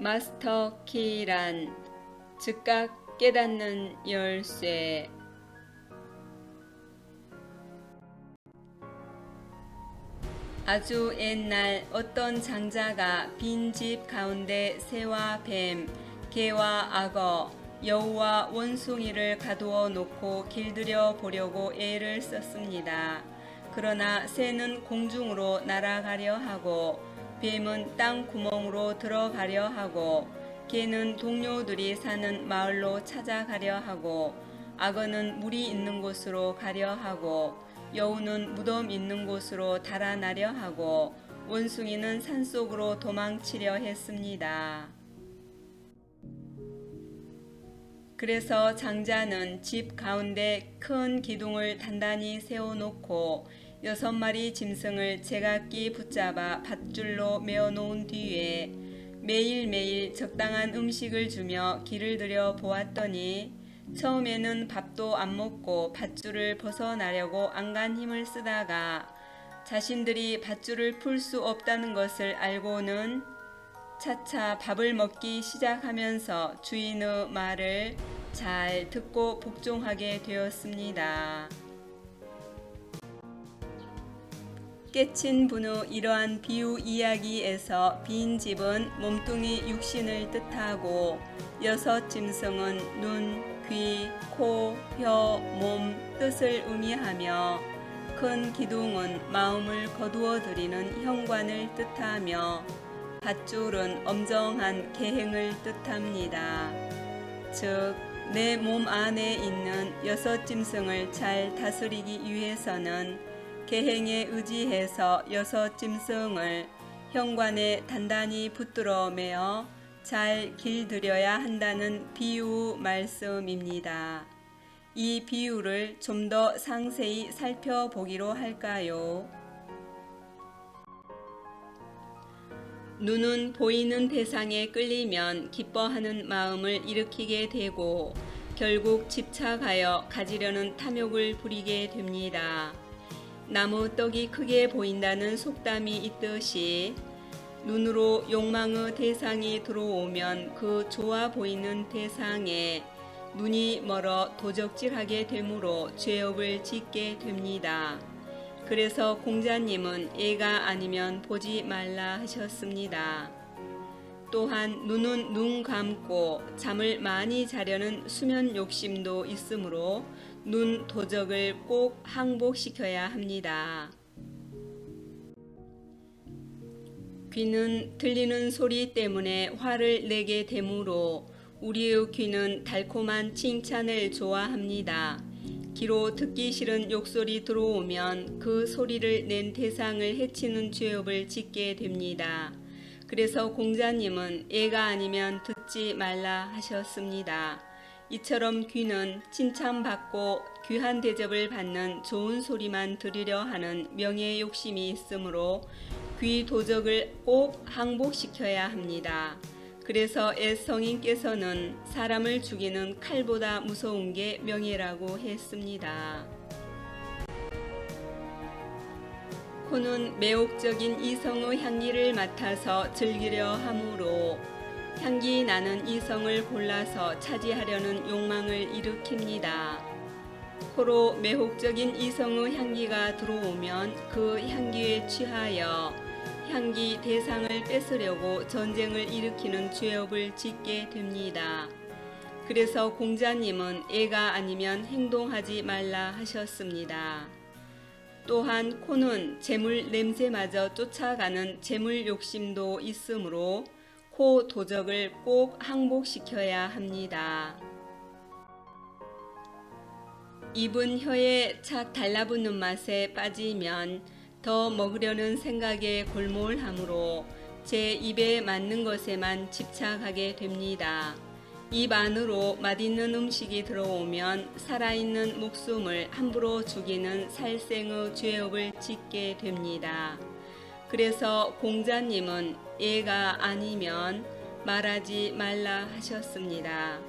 마스터 키란 즉각 깨닫는 열쇠 아주 옛날 어떤 장자가 빈 집 가운데 새와 뱀, 개와 악어, 여우와 원숭이를 가두어 놓고 길들여 보려고 애를 썼습니다. 그러나 새는 공중으로 날아가려 하고 뱀은 땅 구멍으로 들어가려 하고 개는 동료들이 사는 마을로 찾아가려 하고 악어는 물이 있는 곳으로 가려 하고 여우는 무덤 있는 곳으로 달아나려 하고 원숭이는 산속으로 도망치려 했습니다. 그래서 장자는 집 가운데 큰 기둥을 단단히 세워놓고 여섯 마리 짐승을 제각기 붙잡아 밧줄로 메어 놓은 뒤에 매일매일 적당한 음식을 주며 길을 들여 보았더니 처음에는 밥도 안 먹고 밧줄을 벗어나려고 안간 힘을 쓰다가 자신들이 밧줄을 풀 수 없다는 것을 알고는 차차 밥을 먹기 시작하면서 주인의 말을 잘 듣고 복종하게 되었습니다. 깨친 분의 이러한 비유 이야기에서 빈 집은 몸뚱이 육신을 뜻하고 여섯 짐승은 눈, 귀, 코, 혀, 몸 뜻을 의미하며 큰 기둥은 마음을 거두어 드리는 현관을 뜻하며 밧줄은 엄정한 계행을 뜻합니다. 즉, 내 몸 안에 있는 여섯 짐승을 잘 다스리기 위해서는 계행에 의지해서 여섯 짐승을 현관에 단단히 붙들어 매어 잘 길들여야 한다는 비유 말씀입니다. 이 비유를 좀 더 상세히 살펴보기로 할까요? 눈은 보이는 대상에 끌리면 기뻐하는 마음을 일으키게 되고 결국 집착하여 가지려는 탐욕을 부리게 됩니다. 나무 떡이 크게 보인다는 속담이 있듯이 눈으로 욕망의 대상이 들어오면 그 좋아 보이는 대상에 눈이 멀어 도적질하게 되므로 죄업을 짓게 됩니다. 그래서 공자님은 애가 아니면 보지 말라 하셨습니다. 또한 눈은 눈 감고 잠을 많이 자려는 수면 욕심도 있으므로 눈 도적을 꼭 항복시켜야 합니다. 귀는 들리는 소리 때문에 화를 내게 되므로 우리의 귀는 달콤한 칭찬을 좋아합니다. 귀로 듣기 싫은 욕소리 들어오면 그 소리를 낸 대상을 해치는 죄업을 짓게 됩니다. 그래서 공자님은 애가 아니면 듣지 말라 하셨습니다. 이처럼 귀는 칭찬받고 귀한 대접을 받는 좋은 소리만 들으려 하는 명예 욕심이 있으므로 귀 도적을 꼭 항복시켜야 합니다. 그래서 애성인께서는 사람을 죽이는 칼보다 무서운 게 명예라고 했습니다. 코는 매혹적인 이성의 향기를 맡아서 즐기려 하므로 향기 나는 이성을 골라서 차지하려는 욕망을 일으킵니다. 코로 매혹적인 이성의 향기가 들어오면 그 향기에 취하여 향기 대상을 뺏으려고 전쟁을 일으키는 죄업을 짓게 됩니다. 그래서 공자님은 애가 아니면 행동하지 말라 하셨습니다. 또한 코는 재물 냄새마저 쫓아가는 재물 욕심도 있으므로 코 도적을 꼭 항복시켜야 합니다. 입은 혀에 착 달라붙는 맛에 빠지면 더 먹으려는 생각에 골몰하므로 제 입에 맞는 것에만 집착하게 됩니다. 입 안으로 맛있는 음식이 들어오면 살아있는 목숨을 함부로 죽이는 살생의 죄업을 짓게 됩니다. 그래서 공자님은 애가 아니면 말하지 말라 하셨습니다.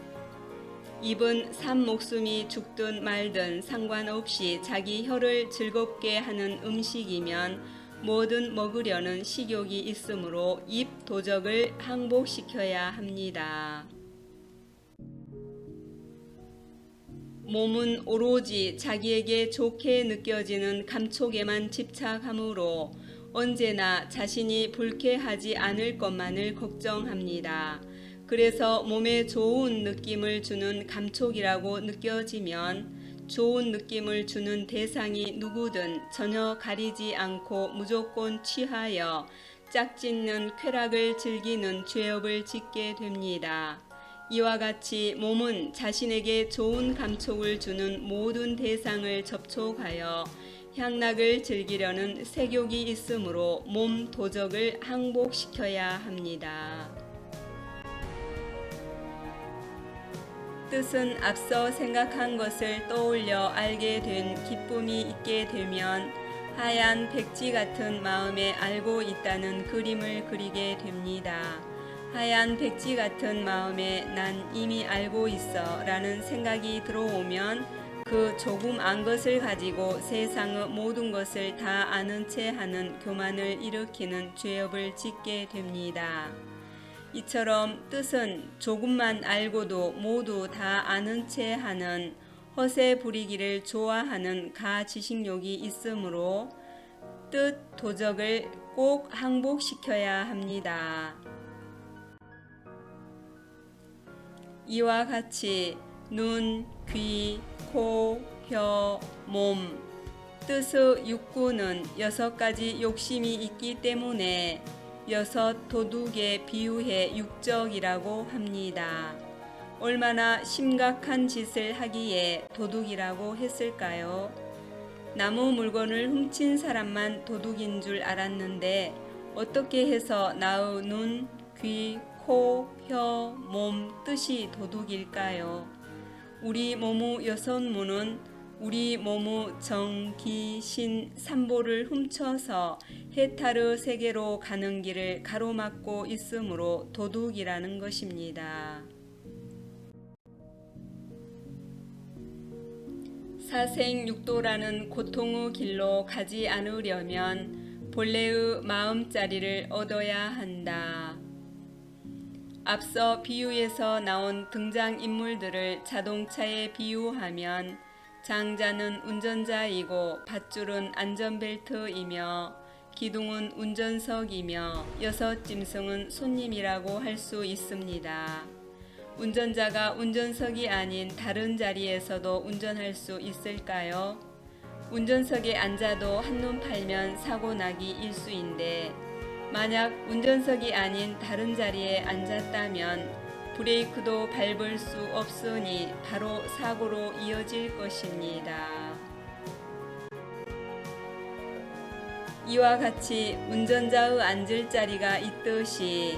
입은 산 목숨이 죽든 말든 상관없이 자기 혀를 즐겁게 하는 음식이면 뭐든 먹으려는 식욕이 있으므로 입 도적을 항복시켜야 합니다. 몸은 오로지 자기에게 좋게 느껴지는 감촉에만 집착하므로 언제나 자신이 불쾌하지 않을 것만을 걱정합니다. 그래서 몸에 좋은 느낌을 주는 감촉이라고 느껴지면 좋은 느낌을 주는 대상이 누구든 전혀 가리지 않고 무조건 취하여 짝짓는 쾌락을 즐기는 죄업을 짓게 됩니다. 이와 같이 몸은 자신에게 좋은 감촉을 주는 모든 대상을 접촉하여 향락을 즐기려는 색욕이 있으므로 몸 도적을 항복시켜야 합니다. 뜻은 앞서 생각한 것을 떠올려 알게 된 기쁨이 있게 되면 하얀 백지 같은 마음에 알고 있다는 그림을 그리게 됩니다. 하얀 백지 같은 마음에 난 이미 알고 있어 라는 생각이 들어오면 그 조금 안 것을 가지고 세상의 모든 것을 다 아는 채 하는 교만을 일으키는 죄업을 짓게 됩니다. 이처럼 뜻은 조금만 알고도 모두 다 아는 채 하는 허세 부리기를 좋아하는 가지식욕이 있으므로 뜻 도적을 꼭 항복시켜야 합니다. 이와 같이 눈, 귀, 코, 혀, 몸 뜻의 육구는 여섯 가지 욕심이 있기 때문에 여섯 도둑에 비유해 육적이라고 합니다. 얼마나 심각한 짓을 하기에 도둑이라고 했을까요? 나무 물건을 훔친 사람만 도둑인 줄 알았는데 어떻게 해서 나의 눈, 귀, 코, 혀, 몸 뜻이 도둑일까요? 우리 여섯 문은 우리 몸의 정, 기, 신, 삼보를 훔쳐서 해타르 세계로 가는 길을 가로막고 있으므로 도둑이라는 것입니다. 사생육도라는 고통의 길로 가지 않으려면 본래의 마음자리를 얻어야 한다. 앞서 비유에서 나온 등장인물들을 자동차에 비유하면 장자는 운전자이고 밧줄은 안전벨트이며 기둥은 운전석이며 여섯 짐승은 손님이라고 할 수 있습니다. 운전자가 운전석이 아닌 다른 자리에서도 운전할 수 있을까요? 운전석에 앉아도 한눈 팔면 사고 나기 일수인데 만약 운전석이 아닌 다른 자리에 앉았다면 브레이크도 밟을 수 없으니 바로 사고로 이어질 것입니다. 이와 같이 운전자의 앉을 자리가 있듯이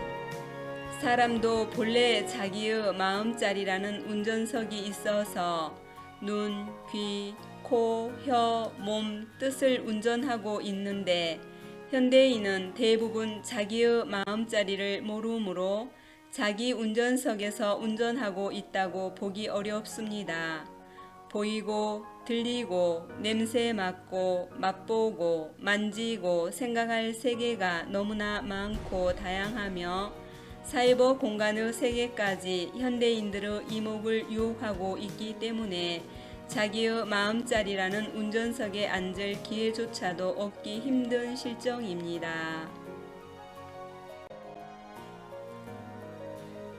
사람도 본래 자기의 마음자리라는 운전석이 있어서 눈, 귀, 코, 혀, 몸 뜻을 운전하고 있는데 현대인은 대부분 자기의 마음자리를 모르므로 자기 운전석에서 운전하고 있다고 보기 어렵습니다. 보이고 들리고 냄새 맡고 맛보고 만지고 생각할 세계가 너무나 많고 다양하며 사이버 공간의 세계까지 현대인들의 이목을 유혹하고 있기 때문에 자기의 마음자리라는 운전석에 앉을 기회조차도 얻기 힘든 실정입니다.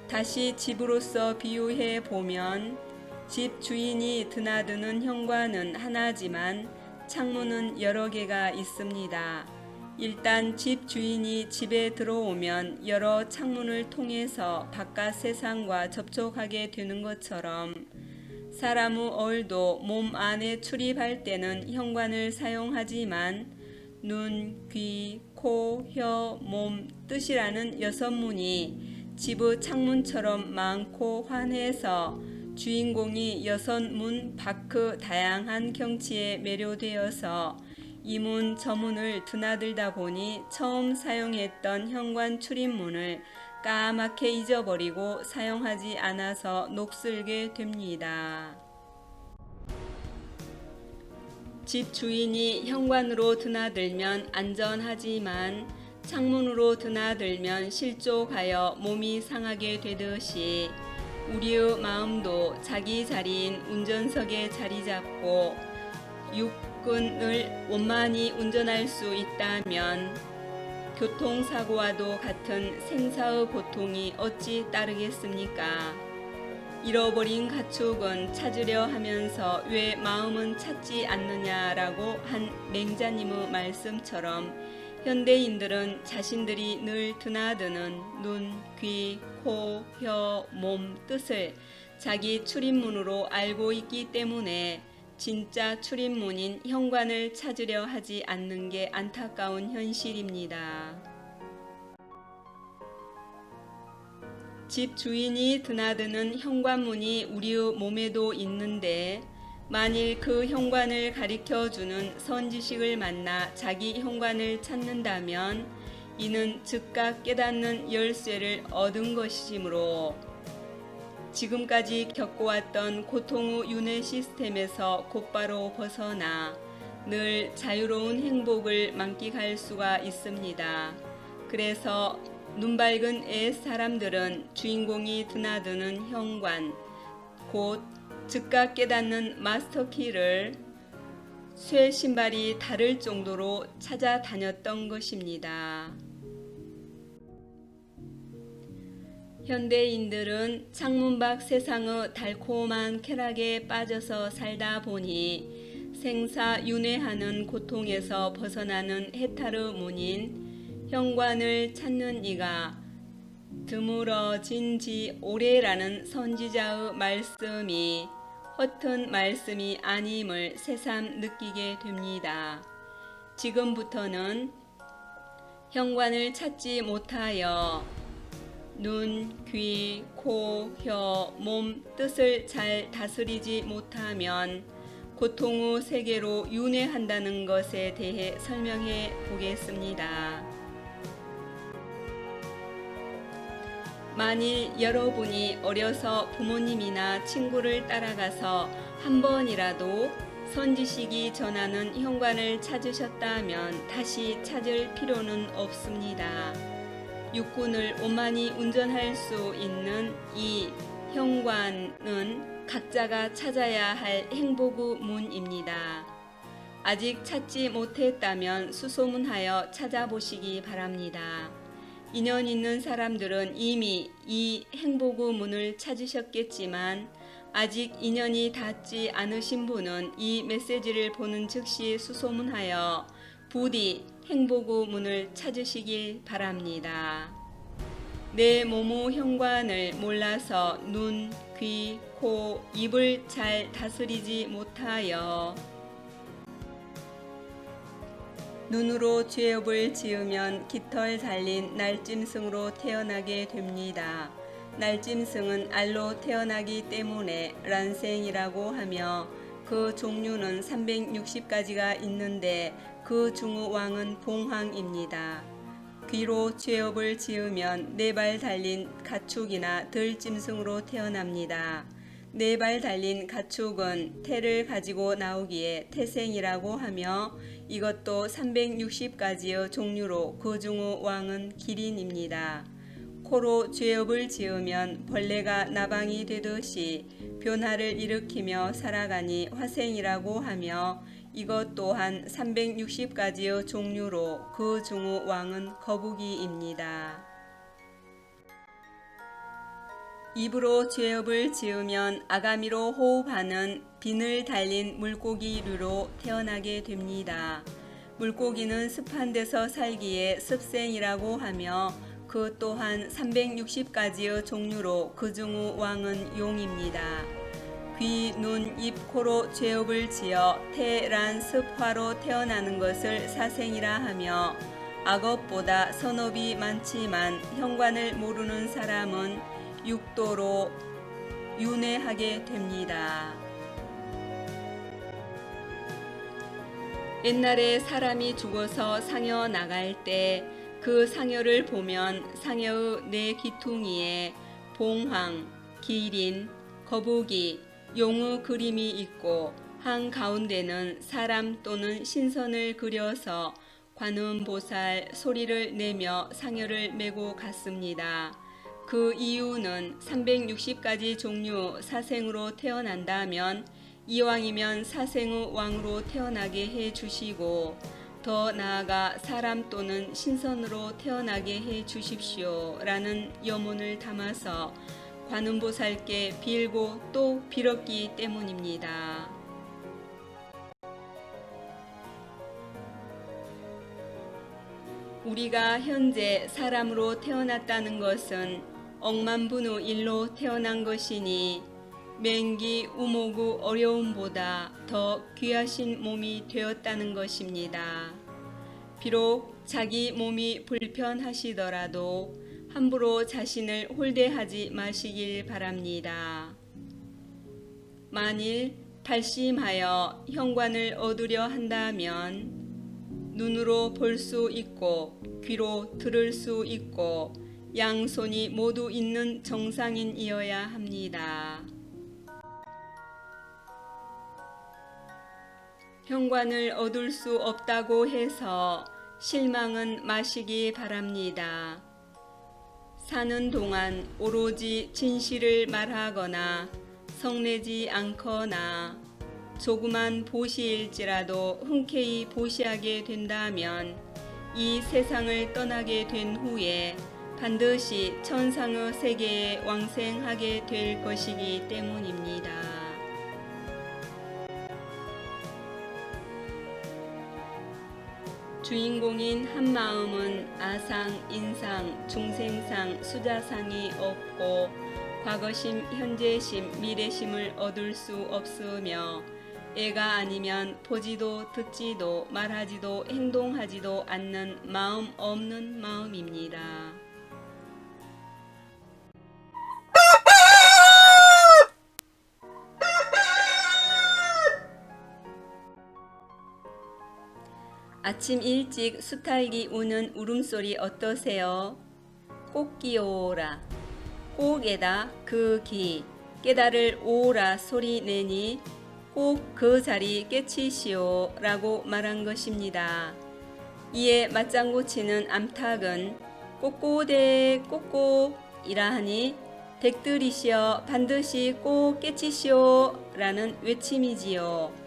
다시 집으로서 비유해 보면 집 주인이 드나드는 현관은 하나지만 창문은 여러 개가 있습니다. 일단 집 주인이 집에 들어오면 여러 창문을 통해서 바깥 세상과 접촉하게 되는 것처럼 사람의 얼도 몸 안에 출입할 때는 현관을 사용하지만 눈, 귀, 코, 혀, 몸, 뜻이라는 여섯 문이 집의 창문처럼 많고 환해서 주인공이 여섯 문 밖의 다양한 경치에 매료되어서 이문 저 문을 드나들다 보니 처음 사용했던 현관 출입문을 까맣게 잊어버리고 사용하지 않아서 녹슬게 됩니다. 집 주인이 현관으로 드나들면 안전하지만 창문으로 드나들면 실족하여 몸이 상하게 되듯이 우리의 마음도 자기 자리인 운전석에 자리 잡고 육군을 원만히 운전할 수 있다면 교통사고와도 같은 생사의 고통이 어찌 따르겠습니까? 잃어버린 가축은 찾으려 하면서 왜 마음은 찾지 않느냐라고 한 맹자님의 말씀처럼 현대인들은 자신들이 늘 드나드는 눈, 귀, 코, 혀, 몸 뜻을 자기 출입문으로 알고 있기 때문에 진짜 출입문인 현관을 찾으려 하지 않는 게 안타까운 현실입니다. 집 주인이 드나드는 현관문이 우리의 몸에도 있는데 만일 그 현관을 가리켜 주는 선지식을 만나 자기 현관을 찾는다면 이는 즉각 깨닫는 열쇠를 얻은 것이므로 지금까지 겪어왔던 고통의 윤회 시스템에서 곧바로 벗어나 늘 자유로운 행복을 만끽할 수가 있습니다. 그래서 눈 밝은 옛 사람들은 주인공이 드나드는 현관, 곧 즉각 깨닫는 마스터키를 쇠 신발이 다를 정도로 찾아다녔던 것입니다. 현대인들은 창문 밖 세상의 달콤한 쾌락에 빠져서 살다 보니 생사 윤회하는 고통에서 벗어나는 해탈의 문인 현관을 찾는 이가 드물어진 지 오래라는 선지자의 말씀이 허튼 말씀이 아님을 새삼 느끼게 됩니다. 지금부터는 현관을 찾지 못하여 눈, 귀, 코, 혀, 몸 뜻을 잘 다스리지 못하면 고통의 세계로 윤회한다는 것에 대해 설명해 보겠습니다. 만일 여러분이 어려서 부모님이나 친구를 따라가서 한 번이라도 선지식이 전하는 현관을 찾으셨다면 다시 찾을 필요는 없습니다. 육군을 원만히 운전할 수 있는 이 현관은 각자가 찾아야 할 행복의 문입니다. 아직 찾지 못했다면 수소문하여 찾아보시기 바랍니다. 인연 있는 사람들은 이미 이 행복의 문을 찾으셨겠지만 아직 인연이 닿지 않으신 분은 이 메시지를 보는 즉시 수소문하여 부디 행복의 문을 찾으시길 바랍니다. 내 몸의 현관을 몰라서 눈, 귀, 코, 입을 잘 다스리지 못하여 눈으로 죄업을 지으면 깃털 달린 날짐승으로 태어나게 됩니다. 날짐승은 알로 태어나기 때문에 란생이라고 하며 그 종류는 360가지가 있는데 그 중의 왕은 봉황입니다. 귀로 죄업을 지으면 네 발 달린 가축이나 들짐승으로 태어납니다. 네 발 달린 가축은 태를 가지고 나오기에 태생이라고 하며 이것도 360가지의 종류로 그 중의 왕은 기린입니다. 코로 죄업을 지으면 벌레가 나방이 되듯이 변화를 일으키며 살아가니 화생이라고 하며 이것 또한 360가지의 종류로 그 중의 왕은 거북이입니다. 입으로 죄업을 지으면 아가미로 호흡하는 비늘 달린 물고기류로 태어나게 됩니다. 물고기는 습한 데서 살기에 습생이라고 하며 그 또한 360가지의 종류로 그 중의 왕은 용입니다. 귀, 눈, 입, 코로 죄업을 지어 태란 습화로 태어나는 것을 사생이라 하며 악업보다 선업이 많지만 현관을 모르는 사람은 육도로 윤회하게 됩니다. 옛날에 사람이 죽어서 상여 나갈 때 그 상여를 보면 상여의 네 귀퉁이에 봉황, 기린, 거북이, 용의 그림이 있고 한 가운데는 사람 또는 신선을 그려서 관음보살 소리를 내며 상여를 메고 갔습니다. 그 이유는 360가지 종류 사생으로 태어난다면 이왕이면 사생의 왕으로 태어나게 해 주시고 더 나아가 사람 또는 신선으로 태어나게 해 주십시오 라는 염원을 담아서 관음보살께 빌고 또 빌었기 때문입니다. 우리가 현재 사람으로 태어났다는 것은 억만분의 일로 태어난 것이니 맹기 우모구 어려움보다 더 귀하신 몸이 되었다는 것입니다. 비록 자기 몸이 불편하시더라도 함부로 자신을 홀대하지 마시길 바랍니다. 만일 발심하여 현관을 얻으려 한다면 눈으로 볼 수 있고 귀로 들을 수 있고 양손이 모두 있는 정상인이어야 합니다. 현관을 얻을 수 없다고 해서 실망은 마시기 바랍니다. 사는 동안 오로지 진실을 말하거나 성내지 않거나 조그만 보시일지라도 흔쾌히 보시하게 된다면 이 세상을 떠나게 된 후에 반드시 천상의 세계에 왕생하게 될 것이기 때문입니다. 주인공인 한마음은 아상, 인상, 중생상, 수자상이 없고 과거심, 현재심, 미래심을 얻을 수 없으며 애가 아니면 보지도 듣지도 말하지도 행동하지도 않는 마음 없는 마음입니다. 아침 일찍 수탈기 우는 울음소리 어떠세요? 꽃기 오라. 꼭에다 그 기, 깨달을 오라 소리 내니 꼭 그 자리 깨치시오 라고 말한 것입니다. 이에 맞장구 치는 암탉은 꼬꼬대 꼬꼬 이라 하니 댁들이시여 반드시 꼭 깨치시오 라는 외침이지요.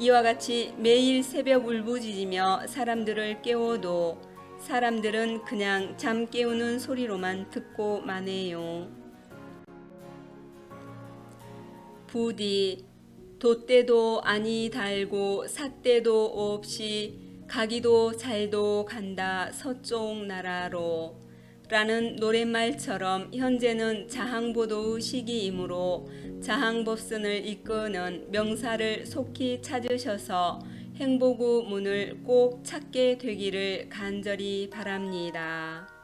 이와 같이 매일 새벽 울부짖으며 사람들을 깨워도 사람들은 그냥 잠 깨우는 소리로만 듣고 마네요. 부디 돛대도 아니 달고 삿대도 없이 가기도 잘도 간다 서쪽 나라로 라는 노랫말처럼 현재는 자항보도의 시기이므로 자항법선을 이끄는 명사를 속히 찾으셔서 행복의 문을 꼭 찾게 되기를 간절히 바랍니다.